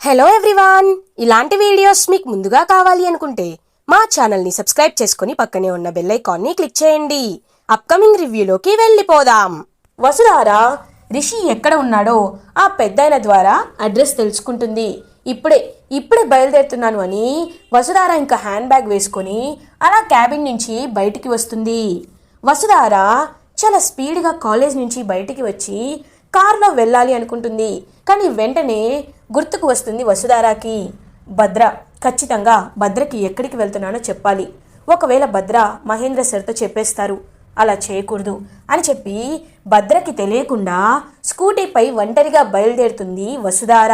Hello everyone ఇలాంటి videos మీకు ముందుగా కావాలి అనుకుంటే మా ఛానల్ని సబ్స్క్రైబ్ చేసుకుని పక్కనే ఉన్న బెల్ ఐకాన్ని క్లిక్ చేయండి. అప్కమింగ్ రివ్యూలోకి వెళ్ళిపోదాం. వసుధార రిషి ఎక్కడ ఉన్నాడో ఆ పెద్దాయన ద్వారా అడ్రస్ తెలుసుకుంటుంది. ఇప్పుడే ఇప్పుడే బయలుదేరుతున్నాను అని వసుధార ఇంకా హ్యాండ్ బ్యాగ్ వేసుకొని అలా క్యాబిన్ నుంచి బయటికి వస్తుంది. వసుధార చాలా స్పీడ్గా కాలేజ్ నుంచి బయటికి వచ్చి కారులో వెళ్ళాలి అనుకుంటుంది. కానీ వెంటనే గుర్తుకు వస్తుంది వసుధారాకి భద్ర. ఖచ్చితంగా భద్రకి ఎక్కడికి వెళ్తున్నానో చెప్పాలి. ఒకవేళ భద్ర మహేంద్ర సార్తో చెప్పేస్తారు. అలా చేయకూడదు అని చెప్పి భద్రకి తెలియకుండా స్కూటీపై ఒంటరిగా బయలుదేరుతుంది వసుధార.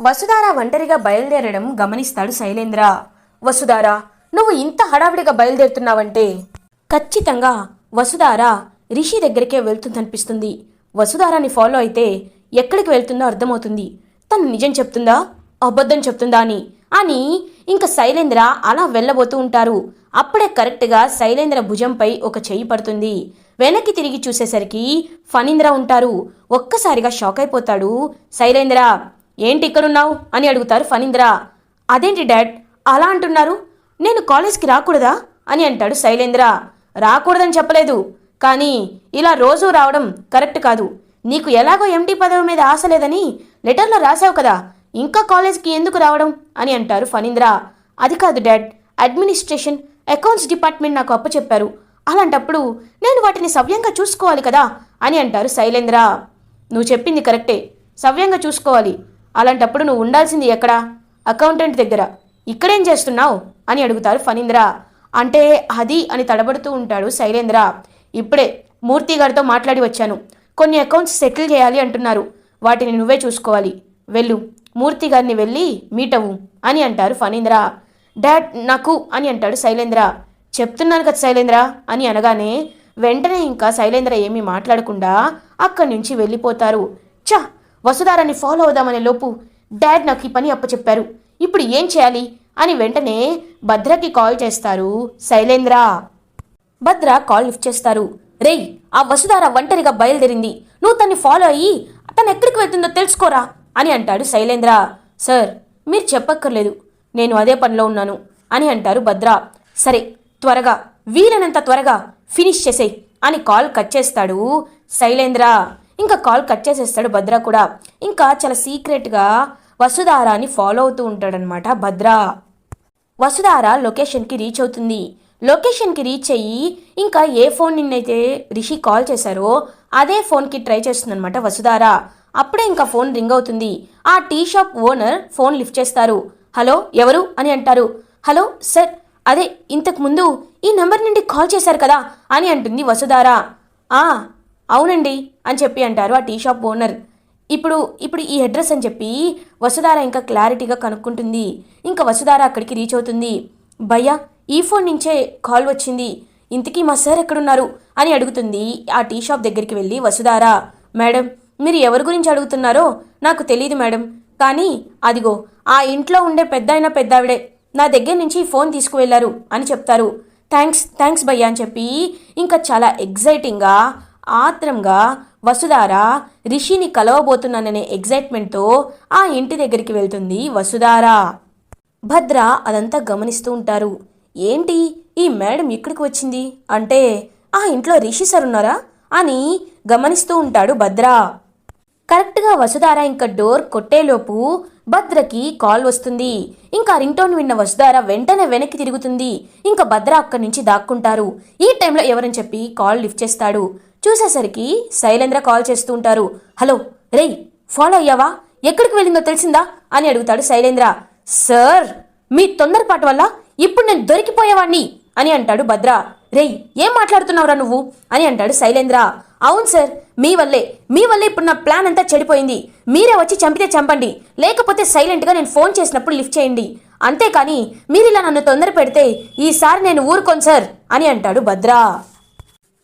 వసుధార ఒంటరిగా బయలుదేరడం గమనిస్తాడు శైలేంద్ర. వసుధార నువ్వు ఇంత హడావిడిగా బయలుదేరుతున్నావంటే? ఖచ్చితంగా వసుధార రిషి దగ్గరికే వెళ్తుందనిపిస్తుంది. వసుధారాని ఫాలో అయితే ఎక్కడికి వెళ్తుందో అర్థమవుతుంది. తను నిజం చెప్తుందా? అబద్ధం చెప్తుందా అని. అని ఇంకా శైలేంద్ర అలా వెళ్ళబోతూ ఉంటారు. అప్పుడే కరెక్ట్గా శైలేంద్ర భుజంపై ఒక చెయ్యి పడుతుంది. వెనక్కి తిరిగి చూసేసరికి ఫణీంద్ర ఉంటారు. ఒక్కసారిగా షాక్ అయిపోతాడు. శైలేంద్ర ఏంటి ఇక్కడున్నావు? అని అడుగుతారు ఫణీంద్ర. అదేంటి డాడ్ అలా అంటున్నారు? నేను కాలేజ్కి రాకూడదా? అని అంటాడు శైలేంద్ర. రాకూడదని చెప్పలేదు. కానీ ఇలా రోజూ రావడం కరెక్ట్ కాదు. నీకు ఎలాగో ఎంటీ పదవి మీద ఆశ లేదని లెటర్లో రాశావు కదా ఇంకా కాలేజ్కి ఎందుకు రావడం అని అంటారు ఫణీంద్ర. అది కాదు డాడ్ అడ్మినిస్ట్రేషన్ అకౌంట్స్ డిపార్ట్మెంట్ నాకు అప్పచెప్పారు. అలాంటప్పుడు నేను వాటిని సవ్యంగా చూసుకోవాలి కదా అని అంటారు శైలేంద్ర. నువ్వు చెప్పింది కరెక్టే సవ్యంగా చూసుకోవాలి. అలాంటప్పుడు నువ్వు ఉండాల్సింది ఎక్కడా? అకౌంటెంట్ దగ్గర. ఇక్కడేం చేస్తున్నావు? అని అడుగుతారు ఫణీంద్ర. అంటే అది అని తడబడుతూ ఉంటాడు శైలేంద్ర. ఇప్పుడే మూర్తి గారితో మాట్లాడి వచ్చాను. కొన్ని అకౌంట్స్ సెటిల్ చేయాలి అంటున్నారు. వాటిని నువ్వే చూసుకోవాలి. వెళ్ళు. మూర్తి గారిని వెళ్ళి మీటవు అని అంటారు ఫణీంద్ర. డాడ్ నాకు అని అంటాడు శైలేంద్ర. చెప్తున్నాను కదా శైలేంద్ర అని అనగానే వెంటనే ఇంకా శైలేంద్ర ఏమీ మాట్లాడకుండా అక్కడి నుంచి వెళ్ళిపోతారు. చ వసుధారాన్ని ఫాలో అవుదామనే లోపు డాడ్ నాకు ఈ పని అప్పచెప్పారు. ఇప్పుడు ఏం చేయాలి? అని వెంటనే భద్రకి కాల్ చేస్తారు శైలేంద్ర. భద్ర కాల్ లిఫ్ట్ చేస్తారు. రేయ్ ఆ వసుధార ఒంటరిగా బయలుదేరింది. నువ్వు తన్ని ఫాలో అయ్యి తను ఎక్కడికి వెళ్తుందో తెలుసుకోరా అని అంటాడు శైలేంద్ర. సార్ మీరు చెప్పక్కర్లేదు. నేను అదే పనిలో ఉన్నాను అని అంటారు భద్ర. సరే త్వరగా వీలైనంత త్వరగా ఫినిష్ చేసేయ్ అని కాల్ కట్ చేస్తాడు శైలేంద్ర. ఇంకా కాల్ కట్ చేసేస్తాడు భద్ర కూడా. ఇంకా చాలా సీక్రెట్గా వసుధారాని ఫాలో అవుతూ ఉంటాడనమాట భద్ర. వసుధార లొకేషన్కి రీచ్ అవుతుంది. లొకేషన్కి రీచ్ అయ్యి ఇంకా ఏ ఫోన్ నిన్నైతే రిషి కాల్ చేశారో అదే ఫోన్కి ట్రై చేస్తుందనమాట వసుధార. అప్పుడే ఇంకా ఫోన్ రింగ్ అవుతుంది. ఆ tea shop owner phone lift చేస్తారు. హలో ఎవరు? అని అంటారు. హలో సార్ అదే ఇంతకు ముందు ఈ నంబర్ నుండి కాల్ చేశారు కదా అని అంటుంది వసుధార. ఆ అవునండి అని చెప్పి అంటారు ఆ టీ షాప్ ఓనర్. ఇప్పుడు ఇప్పుడు ఈ అడ్రస్ అని చెప్పి వసుధార ఇంకా క్లారిటీగా కనుక్కుంటుంది. ఇంకా వసుధార అక్కడికి రీచ్ అవుతుంది. భయ్యా ఈ ఫోన్ నుంచే కాల్ వచ్చింది. ఇంతకీ మా సార్ ఎక్కడున్నారు? అని అడుగుతుంది ఆ టీ షాప్ దగ్గరికి వెళ్ళి వసుదారా మేడం మీరు ఎవరి గురించి అడుగుతున్నారో నాకు తెలియదు మేడం. కానీ అదిగో ఆ ఇంట్లో ఉండే పెద్ద అయిన పెద్దావిడే నా దగ్గర నుంచి ఫోన్ తీసుకువెళ్ళారు అని చెప్తారు. థ్యాంక్స్ థ్యాంక్స్ భయ్య అని చెప్పి ఇంకా చాలా ఎగ్జైటింగ్గా ఆత్రంగా వసుధార రిషిని కలవబోతున్నాననే ఎగ్జైట్మెంట్తో ఆ ఇంటి దగ్గరికి వెళ్తుంది వసుధార. భద్ర అదంతా గమనిస్తూ ఉంటారు. ఏంటి? ఈ మేడం ఇక్కడికి వచ్చింది? అంటే ఆ ఇంట్లో రిషి సార్ ఉన్నారా? అని గమనిస్తూ ఉంటాడు భద్ర. కరెక్ట్గా వసుధార ఇంకా డోర్ కొట్టేలోపు భద్రకి కాల్ వస్తుంది. ఇంకా రింగ్టోన్ విన్న వసుధార వెంటనే వెనక్కి తిరుగుతుంది. ఇంకా భద్ర అక్కడి నుంచి దాక్కుంటారు. ఈ టైంలో ఎవరని చెప్పి కాల్ లిఫ్ట్ చేస్తాడు. చూసేసరికి శైలేంద్ర కాల్ చేస్తూ ఉంటారు. హలో రేయ్ ఫాలో అయ్యావా? ఎక్కడికి వెళ్ళిందో తెలిసిందా? అని అడుగుతాడు శైలేంద్ర. సార్ మీ తొందరపాటు వల్ల ఇప్పుడు నేను దొరికిపోయేవాణ్ణి అని అంటాడు భద్ర. రేయ్ ఏం మాట్లాడుతున్నావురా నువ్వు? అని అంటాడు శైలేంద్ర. అవును సార్ మీ వల్లే. మీ వల్లే ఇప్పుడు నా ప్లాన్ అంతా చెడిపోయింది. మీరే వచ్చి చంపితే చంపండి. లేకపోతే సైలెంట్గా నేను ఫోన్ చేసినప్పుడు లిఫ్ట్ చేయండి. అంతేకాని మీరు ఇలా నన్ను తొందర పెడితే ఈసారి నేను ఊరుకోను సార్ అని అంటాడు భద్ర.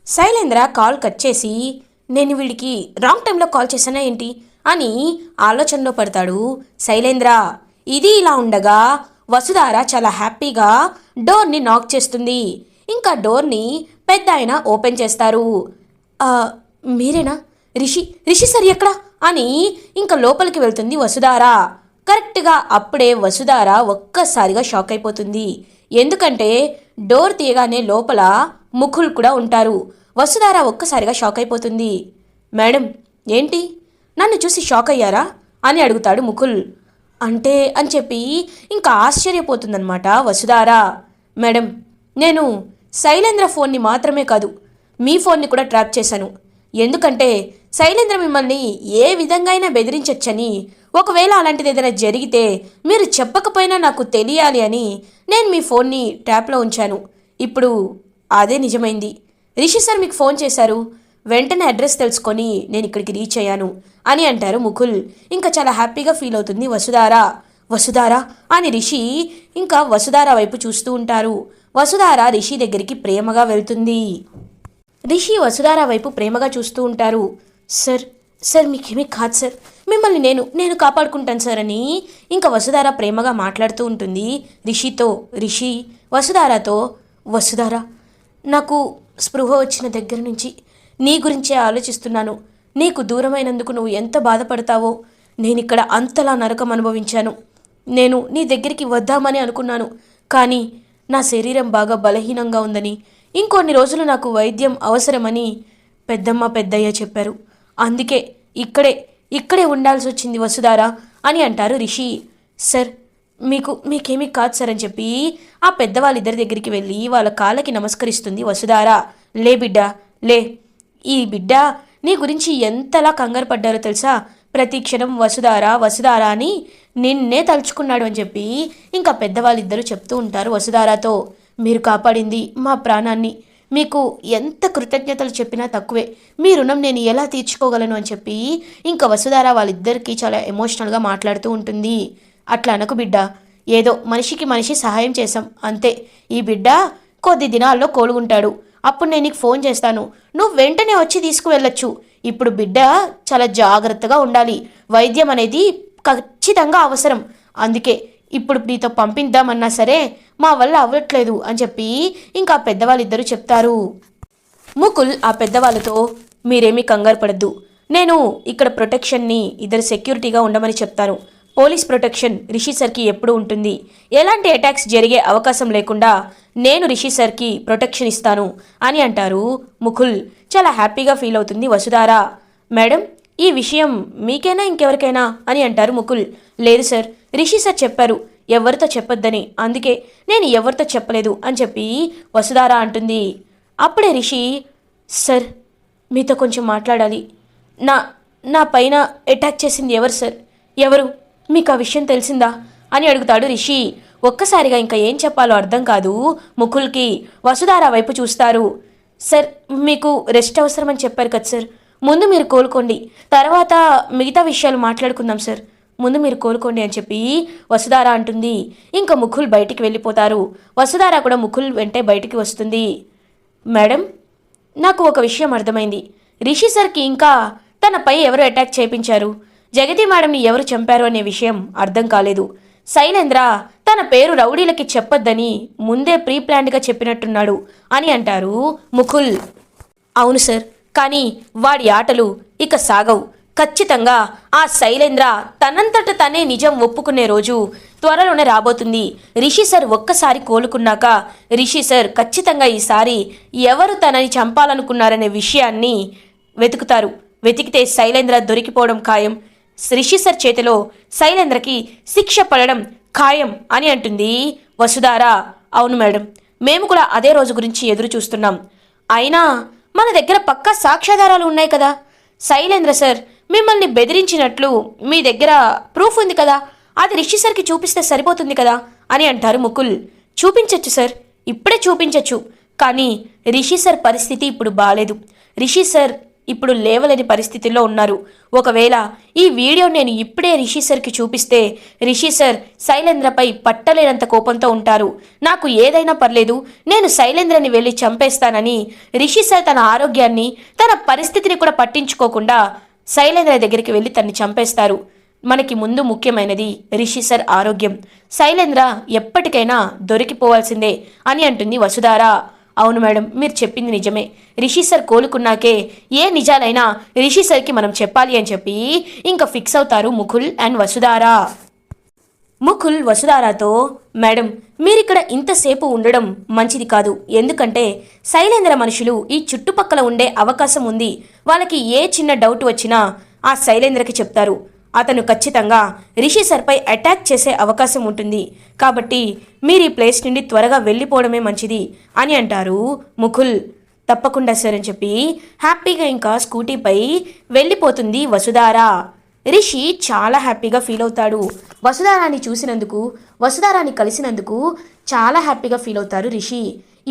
శైలేంద్ర కాల్ కట్ చేసి నేను వీడికి రాంగ్ టైంలో కాల్ చేశానా ఏంటి? అని ఆలోచనలో పడతాడు శైలేంద్ర. ఇది ఇలా ఉండగా వసుధార చాలా హ్యాపీగా డోర్ని నాక్ చేస్తుంది. ఇంకా డోర్ని పెద్ద ఆయన ఓపెన్ చేస్తారు. మీరేనా? రిషి రిషి సార్ ఎక్కడా? అని ఇంకా లోపలికి వెళ్తుంది వసుధార. కరెక్ట్గా అప్పుడే వసుధార ఒక్కసారిగా షాక్ అయిపోతుంది. ఎందుకంటే డోర్ తీయగానే లోపల ముఖుల్ కూడా ఉంటారు. వసుధార ఒక్కసారిగా షాక్ అయిపోతుంది. మేడం ఏంటి? నన్ను చూసి షాక్ అయ్యారా? అని అడుగుతాడు ముకుల్. అంటే అని చెప్పి ఇంకా ఆశ్చర్యపోతుందన్నమాట వసుధారా. మేడం నేను శైలేంద్ర ఫోన్ని మాత్రమే కాదు మీ ఫోన్ని కూడా ట్రాప్ చేశాను. ఎందుకంటే శైలేంద్ర మిమ్మల్ని ఏ విధంగా అయినా బెదిరించొచ్చని ఒకవేళ అలాంటిది ఏదైనా జరిగితే మీరు చెప్పకపోయినా నాకు తెలియాలి అని నేను మీ ఫోన్ని ట్యాప్లో ఉంచాను. ఇప్పుడు అదే నిజమైంది. రిషి సార్ మీకు ఫోన్ చేశారు. వెంటనే అడ్రస్ తెలుసుకొని నేను ఇక్కడికి రీచ్ అయ్యాను అని అంటారు ముకుల్. ఇంకా చాలా హ్యాపీగా ఫీల్ అవుతుంది వసుధార. వసుధార? అని రిషి ఇంకా వసుధార వైపు చూస్తూ ఉంటారు. వసుధార రిషి దగ్గరికి ప్రేమగా వెళ్తుంది. రిషి వసుధార వైపు ప్రేమగా చూస్తూ ఉంటారు. సార్ సార్ మీకేమీ కాదు సార్. మిమ్మల్ని నేను నేను కాపాడుకుంటాను సార్ అని ఇంకా వసుధార ప్రేమగా మాట్లాడుతూ ఉంటుంది రిషితో. రిషి వసుధారతో వసుధార నాకు స్పృహ వచ్చిన దగ్గర నుంచి నీ గురించే ఆలోచిస్తున్నాను. నీకు దూరమైనందుకు నువ్వు ఎంత బాధపడతావో నేనిక్కడ అంతలా నరకం అనుభవించాను. నేను నీ దగ్గరికి వద్దామని అనుకున్నాను. కానీ నా శరీరం బాగా బలహీనంగా ఉందని ఇంకొన్ని రోజులు నాకు వైద్యం అవసరమని పెద్దమ్మ పెద్దయ్య చెప్పారు. అందుకే ఇక్కడే ఇక్కడే ఉండాల్సి వచ్చింది వసుధారా అని అంటారు రిషి. సార్ మీకు మీకేమీ కాదు సార్ అని చెప్పి ఆ పెద్దవాళ్ళిద్దరి దగ్గరికి వెళ్ళి వాళ్ళ కాళ్ళకి నమస్కరిస్తుంది వసుధారా. లే బిడ్డ లే. ఈ బిడ్డ నీ గురించి ఎంతలా కంగారు పడ్డారో తెలుసా? ప్రతి క్షణం వసుధారా వసుధారా అని నిన్నే తలుచుకున్నాడు అని చెప్పి ఇంకా పెద్దవాళ్ళిద్దరూ చెప్తూ ఉంటారు వసుధారాతో. మీరు కాపాడింది మా ప్రాణాన్ని. మీకు ఎంత కృతజ్ఞతలు చెప్పినా తక్కువే. మీ రుణం నేను ఎలా తీర్చుకోగలను అని చెప్పి ఇంకా వసుధార వాళ్ళిద్దరికీ చాలా ఎమోషనల్గా మాట్లాడుతూ ఉంటుంది. అట్లా అనకు బిడ్డ. ఏదో మనిషికి మనిషి సహాయం చేశాం. అంతే. ఈ బిడ్డ కొద్ది దినాల్లో కోలుకుంటాడు. అప్పుడు నేను నీకు ఫోన్ చేస్తాను. నువ్వు వెంటనే వచ్చి తీసుకువెళ్ళొచ్చు. ఇప్పుడు బిడ్డ చాలా జాగ్రత్తగా ఉండాలి. వైద్యం అనేది ఖచ్చితంగా అవసరం. అందుకే ఇప్పుడు నీతో పంపిద్దామన్నా సరే మా వల్ల అవ్వట్లేదు అని చెప్పి ఇంకా పెద్దవాళ్ళిద్దరూ చెప్తారు. ముకుల్ ఆ పెద్దవాళ్ళతో మీరేమీ కంగారు పడద్దు. నేను ఇక్కడ ప్రొటెక్షన్ని ఇద్దరు సెక్యూరిటీగా ఉండమని చెప్తాను. పోలీస్ ప్రొటెక్షన్ రిషి సర్కి ఎప్పుడు ఉంటుంది. ఎలాంటి అటాక్స్ జరిగే అవకాశం లేకుండా నేను రిషి సర్కి ప్రొటెక్షన్ ఇస్తాను అని అంటారు ముకుల్. చాలా హ్యాపీగా ఫీల్ అవుతుంది వసుధార. మేడం ఈ విషయం మీకైనా ఇంకెవరికైనా? అని అంటారు ముకుల్. లేదు సార్ రిషి సార్ చెప్పారు ఎవరితో చెప్పొద్దని. అందుకే నేను ఎవరితో చెప్పలేదు అని చెప్పి వసుధార అంటుంది. అప్పుడే రిషి సార్ మీతో కొంచెం మాట్లాడాలి. నా నా పైన అటాక్ చేసింది ఎవరు సార్? ఎవరు? మీకు ఆ విషయం తెలిసిందా? అని అడుగుతాడు రిషి. ఒక్కసారిగా ఇంకా ఏం చెప్పాలో అర్థం కాదు. ముకుల్కి వసుధార వైపు చూస్తారు. సార్ మీకు రెస్ట్ అవసరమని చెప్పారు కదా సార్. ముందు మీరు కోలుకోండి. తర్వాత మిగతా విషయాలు మాట్లాడుకుందాం సార్. ముందు మీరు కోలుకోండి అని చెప్పి వసుధార అంటుంది. ఇంకా ముఖుల్ బయటికి వెళ్ళిపోతారు. వసుధార కూడా ముఖుల్ వెంటే బయటికి వస్తుంది. మేడం నాకు ఒక విషయం అర్థమైంది. రిషి సార్కి ఇంకా తనపై ఎవరు అటాక్ చేయించారు? జగతి మేడంని ఎవరు చంపారు అనే విషయం అర్థం కాలేదు. శైలేంద్ర తన పేరు రౌడీలకి చెప్పొద్దని ముందే ప్రీ ప్లాన్డ్గా చెప్పినట్టున్నాడు అని అంటారు ముకుల్. అవును సార్ కానీ వాడి ఆటలు ఇక సాగవు. ఖచ్చితంగా ఆ శైలేంద్ర తనంతట తనే నిజం ఒప్పుకునే రోజు త్వరలోనే రాబోతుంది. రిషి సార్ ఒక్కసారి కోలుకున్నాక రిషి సార్ ఖచ్చితంగా ఈసారి ఎవరు తనని చంపాలనుకున్నారనే విషయాన్ని వెతుకుతారు. వెతికితే శైలేంద్ర దొరికిపోవడం ఖాయం. రిషి సర్ చేతిలో శైలేంద్రకి శిక్ష పడడం ఖాయం అని అంటుంది వసుధార. అవును మేడం మేము కూడా అదే రోజు గురించి ఎదురు చూస్తున్నాం. అయినా మన దగ్గర పక్కా సాక్ష్యాధారాలు ఉన్నాయి కదా. శైలేంద్ర సార్ మిమ్మల్ని బెదిరించినట్లు మీ దగ్గర ప్రూఫ్ ఉంది కదా. అది రిషి సార్కి చూపిస్తే సరిపోతుంది కదా అని అంటారు ముకుల్. చూపించచ్చు సార్ ఇప్పుడే చూపించచ్చు. కానీ రిషి సార్ పరిస్థితి ఇప్పుడు బాగాలేదు రిషి సార్ ఇప్పుడు లేవలేని పరిస్థితిలో ఉన్నారు. ఒకవేళ ఈ వీడియో నేను ఇప్పుడే రిషి సార్కి చూపిస్తే రిషి సార్ శైలేంద్రపై పట్టలేనంత కోపంతో ఉంటారు. నాకు ఏదైనా పర్లేదు నేను శైలేంద్రని వెళ్ళి చంపేస్తానని రిషి సార్ తన ఆరోగ్యాన్ని తన పరిస్థితిని కూడా పట్టించుకోకుండా శైలేంద్ర దగ్గరికి వెళ్ళి తన్ని చంపేస్తారు. మనకి ముందు ముఖ్యమైనది రిషి సార్ ఆరోగ్యం. శైలేంద్ర ఎప్పటికైనా దొరికిపోవాల్సిందే అని అంటుంది వసుధారా. అవును మేడం మీరు చెప్పింది నిజమే. రిషి సార్ కోలుకున్నాకే ఏ నిజాలైనా రిషి సార్కి మనం చెప్పాలి అని చెప్పి ఇంకా ఫిక్స్ అవుతారు ముకుల్ అండ్ వసుధారా. ముకుల్ వసుధారాతో మేడం మీరిక్కడ ఇంతసేపు ఉండడం మంచిది కాదు. ఎందుకంటే శైలేంద్ర మనుషులు ఈ చుట్టుపక్కల ఉండే అవకాశం ఉంది. వాళ్ళకి ఏ చిన్న డౌట్ వచ్చినా ఆ శైలేంద్రకి చెప్తారు. అతను ఖచ్చితంగా రిషి సర్పై అటాక్ చేసే అవకాశం ఉంటుంది. కాబట్టి మీరు ఈ ప్లేస్ నుండి త్వరగా వెళ్ళిపోవడమే మంచిది అని అంటారు ముకుల్. తప్పకుండా సార్ అని చెప్పి హ్యాపీగా ఇంకా స్కూటీపై వెళ్ళిపోతుంది వసుధార. రిషి చాలా హ్యాపీగా ఫీల్ అవుతాడు. వసుధారాని చూసినందుకు వసుధారాని కలిసినందుకు చాలా హ్యాపీగా ఫీల్ అవుతారు రిషి.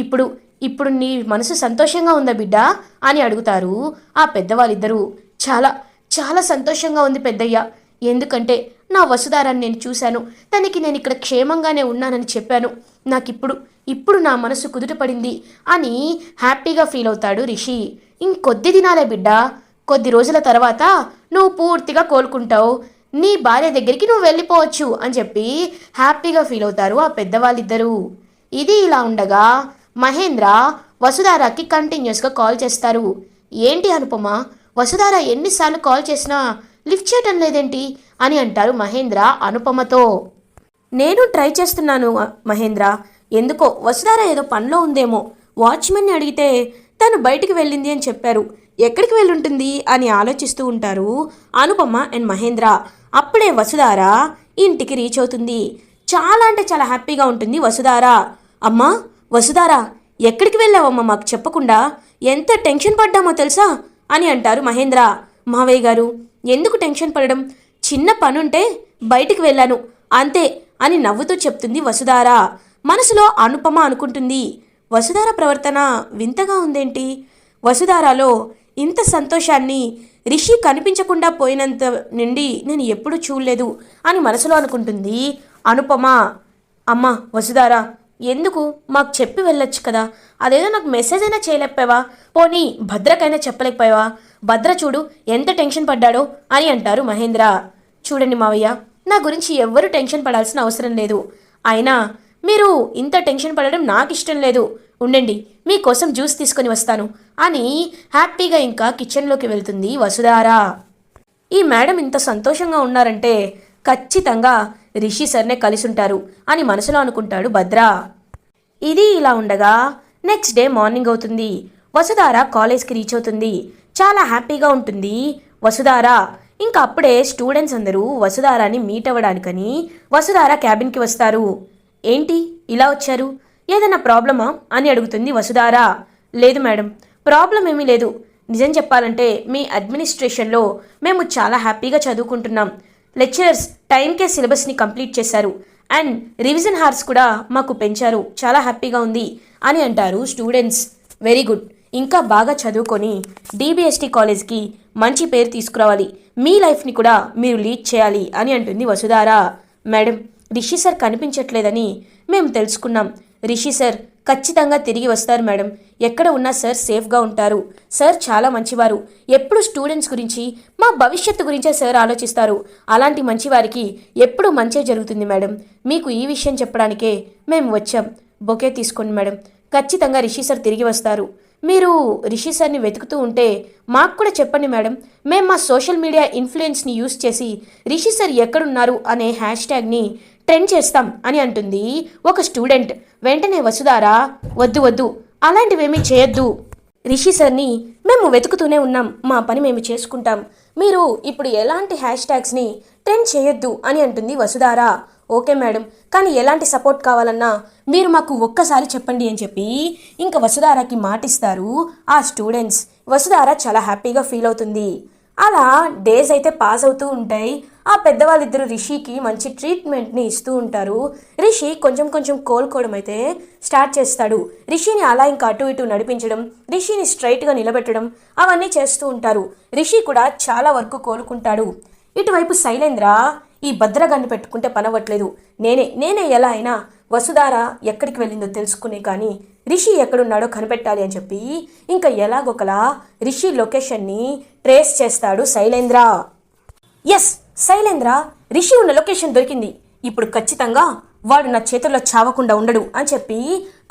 ఇప్పుడు ఇప్పుడు నీ మనసు సంతోషంగా ఉందా బిడ్డ అని అడుగుతారు ఆ పెద్దవాళ్ళిద్దరూ. చాలా చాలా సంతోషంగా ఉంది పెద్దయ్య. ఎందుకంటే నా వసుధారాన్ని నేను చూశాను. తనకి నేను ఇక్కడ క్షేమంగానే ఉన్నానని చెప్పాను. నాకిప్పుడు ఇప్పుడు నా మనసు కుదుటపడింది అని హ్యాపీగా ఫీల్ అవుతాడు రిషి. ఇంకొద్ది దినాలే బిడ్డ. కొద్ది రోజుల తర్వాత నువ్వు పూర్తిగా కోలుకుంటావు. నీ భార్య దగ్గరికి నువ్వు వెళ్ళిపోవచ్చు అని చెప్పి హ్యాపీగా ఫీల్ అవుతారు ఆ పెద్దవాళ్ళిద్దరూ. ఇది ఇలా ఉండగా మహేంద్ర వసుధారాకి కంటిన్యూస్గా కాల్ చేస్తారు. ఏంటి అనుపమ? వసుధార ఎన్నిసార్లు కాల్ చేసినా లిఫ్ట్ చేయటం లేదేంటి అని అంటారు మహేంద్ర అనుపమతో. నేను ట్రై చేస్తున్నాను మహేంద్ర. ఎందుకో వసుధార ఏదో పనిలో ఉందేమో. వాచ్మెన్ని అడిగితే తను బయటికి వెళ్ళింది అని చెప్పారు. ఎక్కడికి వెళ్ళుంటుంది అని ఆలోచిస్తూ ఉంటారు అనుపమ అండ్ మహేంద్ర. అప్పుడే వసుధార ఇంటికి రీచ్ అవుతుంది. చాలా అంటే చాలా హ్యాపీగా ఉంటుంది వసుధార. అమ్మా వసుధార ఎక్కడికి వెళ్ళావమ్మా మాకు చెప్పకుండా? ఎంత టెన్షన్ పడ్డామో తెలుసా? అని అంటారు మహేంద్ర. మావయ్య గారు ఎందుకు టెన్షన్ పడడం? చిన్న పనుంటే బయటికి వెళ్ళాను. అంతే అని నవ్వుతూ చెప్తుంది వసుధార. మనసులో అనుపమ అనుకుంటుంది. వసుధార ప్రవర్తన వింతగా ఉందేంటి? వసుధారాలో ఇంత సంతోషాన్ని రిషి కనిపించకుండా పోయినంత నుండి నేను ఎప్పుడూ చూడలేదు అని మనసులో అనుకుంటుంది అనుపమ. అమ్మ వసుధారా. ఎందుకు? మాకు చెప్పి వెళ్ళొచ్చు కదా. అదేదో నాకు మెసేజ్ అయినా చేయలేకపోయావా? పోనీ భద్రకైనా చెప్పలేకపోయావా? భద్ర చూడు ఎంత టెన్షన్ పడ్డాడో అని అంటారు మహేంద్ర. చూడండి మావయ్య నా గురించి ఎవ్వరూ టెన్షన్ పడాల్సిన అవసరం లేదు. అయినా మీరు ఇంత టెన్షన్ పడడం నాకు ఇష్టం లేదు. ఉండండి మీకోసం జ్యూస్ తీసుకొని వస్తాను అని హ్యాపీగా ఇంకా కిచెన్లోకి వెళ్తుంది వసుధారా. ఈ మేడం ఇంత సంతోషంగా ఉన్నారంటే ఖచ్చితంగా రిషి సర్నే కలిసి ఉంటారు అని మనసులో అనుకుంటాడు భద్ర. ఇది ఇలా ఉండగా నెక్స్ట్ డే మార్నింగ్ అవుతుంది. వసుధార కాలేజ్కి రీచ్ అవుతుంది. చాలా హ్యాపీగా ఉంటుంది. వసుధార ఇంకా అప్పుడే స్టూడెంట్స్ అందరూ వసుధారాని మీట్ అవ్వడానికని వసుధార క్యాబిన్కి వస్తారు. ఏంటి? ఇలా వచ్చారు? ఏదైనా ప్రాబ్లమా? అని అడుగుతుంది వసుధార. లేదు మేడం ప్రాబ్లం ఏమీ లేదు. నిజం చెప్పాలంటే మీ అడ్మినిస్ట్రేషన్లో మేము చాలా హ్యాపీగా చదువుకుంటున్నాం. లెక్చరర్స్ టైంకే సిలబస్ని కంప్లీట్ చేశారు. అండ్ రివిజన్ హార్స్ కూడా మాకు పెంచారు. చాలా హ్యాపీగా ఉంది అని అంటారు స్టూడెంట్స్. Very good. ఇంకా బాగా చదువుకొని డిబిఎస్టి కాలేజ్కి మంచి పేరు తీసుకురావాలి. మీ లైఫ్ని కూడా మీరు లీడ్ చేయాలి అని అంటుంది వసుధార. మేడం రిషి సార్ కనిపించట్లేదని మేము తెలుసుకున్నాం. రిషి సార్ ఖచ్చితంగా తిరిగి వస్తారు మేడం. ఎక్కడ ఉన్నా సార్ సేఫ్గా ఉంటారు. సార్ చాలా మంచివారు. ఎప్పుడు స్టూడెంట్స్ గురించి మా భవిష్యత్తు గురించే సార్ ఆలోచిస్తారు. అలాంటి మంచివారికి ఎప్పుడు మంచే జరుగుతుంది మేడం. మీకు ఈ విషయం చెప్పడానికే మేము వచ్చాం. బొకే తీసుకోండి మేడం. ఖచ్చితంగా రిషి సార్ తిరిగి వస్తారు. మీరు రిషి సార్ని వెతుకుతూ ఉంటే మాకు కూడా చెప్పండి మేడం. మేము మా సోషల్ మీడియా ఇన్ఫ్లుయెన్స్ని యూస్ చేసి రిషి సార్ ఎక్కడున్నారు అనే హ్యాష్ ట్యాగ్ని ట్రెండ్ చేస్తాం అని అంటుంది ఒక స్టూడెంట్. వెంటనే వసుధారా వద్దు వద్దు అలాంటివేమీ చేయొద్దు. రిషి సార్ని మేము వెతుకుతూనే ఉన్నాం మా పని మేము చేసుకుంటాం. మీరు ఇప్పుడు ఎలాంటి హ్యాష్ ట్యాగ్స్ని ట్రెండ్ చేయొద్దు అని అంటుంది వసుధారా. ఓకే మేడం కానీ ఎలాంటి సపోర్ట్ కావాలన్నా మీరు మాకు ఒక్కసారి చెప్పండి అని చెప్పి ఇంకా వసుధారాకి మాటిస్తారు ఆ స్టూడెంట్స్. వసుధార చాలా హ్యాపీగా ఫీల్ అవుతుంది. అలా డేస్ అయితే పాస్ అవుతూ ఉంటాయి. ఆ పెద్దవాళ్ళిద్దరు రిషికి మంచి ట్రీట్మెంట్ని ఇస్తూ ఉంటారు. రిషి కొంచెం కొంచెం కోలుకోవడం అయితే స్టార్ట్ చేస్తాడు. రిషిని అలా ఇంకా అటు ఇటు నడిపించడం రిషిని స్ట్రైట్గా నిలబెట్టడం అవన్నీ చేస్తూ ఉంటారు. రిషి కూడా చాలా వరకు కోలుకుంటాడు. ఇటువైపు శైలేంద్ర ఈ భద్రగాన్ని పెట్టుకుంటే పనవట్లేదు నేనే నేనే ఎలా అయినా వసుధార ఎక్కడికి వెళ్ళిందో తెలుసుకునే కానీ రిషి ఎక్కడున్నాడో కనిపెట్టాలి అని చెప్పి ఇంకా ఎలాగొకలా రిషి లొకేషన్ని ట్రేస్ చేస్తాడు శైలేంద్ర. ఎస్ శైలేంద్ర రిషి ఉన్న లొకేషన్ దొరికింది. ఇప్పుడు ఖచ్చితంగా వాడు నా చేతుల్లో చావకుండా ఉండడు అని చెప్పి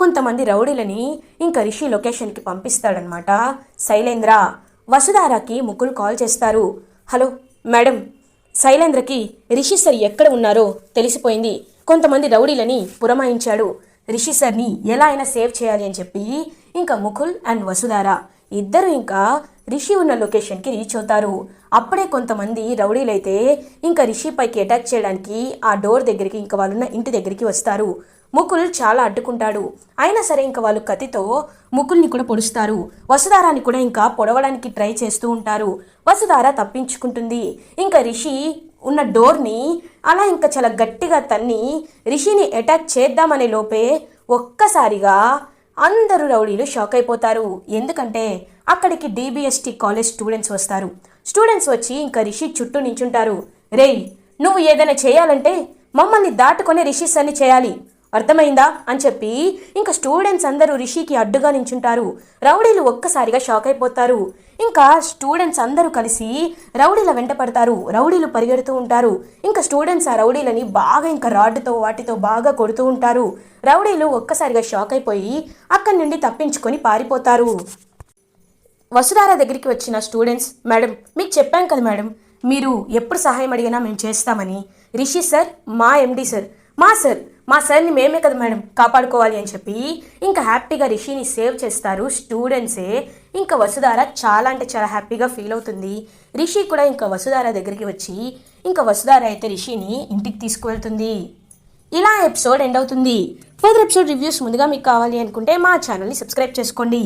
కొంతమంది రౌడీలని ఇంకా రిషి లొకేషన్కి పంపిస్తాడనమాట శైలేంద్ర. వసుధారాకి ముగ్గురు కాల్ చేస్తారు. హలో మేడం శైలేంద్రకి రిషి సార్ ఎక్కడ ఉన్నారో తెలిసిపోయింది. కొంతమంది రౌడీలని పురమాయించాడు. రిషి సార్ని ఎలా అయినా సేవ్ చేయాలి అని చెప్పి ఇంకా ముకుల్ అండ్ వసుధార ఇద్దరు ఇంకా రిషి ఉన్న లొకేషన్కి రీచ్ అవుతారు. అప్పుడే కొంతమంది రౌడీలైతే ఇంకా రిషి పైకి అటాక్ చేయడానికి ఆ డోర్ దగ్గరికి ఇంకా వాళ్ళున్న ఇంటి దగ్గరికి వస్తారు. ముకుల్ చాలా అడ్డుకుంటాడు. అయినా సరే ఇంకా వాళ్ళు కత్తితో ముకుల్ని కూడా పొడుస్తారు. వసుధారాని కూడా ఇంకా పొడవడానికి ట్రై చేస్తూ ఉంటారు. వసుధార తప్పించుకుంటుంది. ఇంకా రిషి ఉన్న డోర్ని అలా ఇంకా చాలా గట్టిగా తన్ని రిషిని అటాక్ చేద్దామనే లోపే ఒక్కసారిగా అందరూ రౌడీలు షాక్ అయిపోతారు. ఎందుకంటే అక్కడికి డీబీఎస్టీ కాలేజ్ స్టూడెంట్స్ వస్తారు. స్టూడెంట్స్ వచ్చి ఇంకా రిషి చుట్టూ నించుంటారు. రేయ్ నువ్వు ఏదైనా చేయాలంటే మమ్మల్ని దాటుకొని రిషి సన్ని చేయాలి. అర్థమైందా అని చెప్పి ఇంకా స్టూడెంట్స్ అందరూ రిషికి అడ్డుగా నించుంటారు. రౌడీలు ఒక్కసారిగా షాక్ అయిపోతారు. ఇంకా స్టూడెంట్స్ అందరూ కలిసి రౌడీల వెంట పడతారు. రౌడీలు పరిగెడుతూ ఉంటారు. ఇంకా స్టూడెంట్స్ ఆ రౌడీలని బాగా ఇంకా రాడ్డుతో వాటితో బాగా కొడుతూ ఉంటారు. రౌడీలు ఒక్కసారిగా షాక్ అయిపోయి అక్కడి నుండి తప్పించుకొని పారిపోతారు. వసుధార దగ్గరికి వచ్చిన స్టూడెంట్స్ మేడం మీకు చెప్పాం కదా మేడం మీరు ఎప్పుడు సహాయం అడిగినా మేము చేస్తామని. రిషి సార్ మా ఎండి సార్. మా సార్ మా సార్ని మేమే కదా మేడం కాపాడుకోవాలి అని చెప్పి ఇంకా హ్యాపీగా రిషిని సేవ్ చేస్తారు స్టూడెంట్సే. ఇంకా వసుధార చాలా అంటే చాలా హ్యాపీగా ఫీల్ అవుతుంది. రిషి కూడా ఇంకా వసుధార దగ్గరికి వచ్చి ఇంకా వసుధార అయితే రిషిని ఇంటికి తీసుకువెళ్తుంది. ఇలా ఎపిసోడ్ ఎండ్ అవుతుంది. ఫర్దర్ ఎపిసోడ్ రివ్యూస్ ముందుగా మీకు కావాలి అనుకుంటే మా ఛానల్ని సబ్స్క్రైబ్ చేసుకోండి.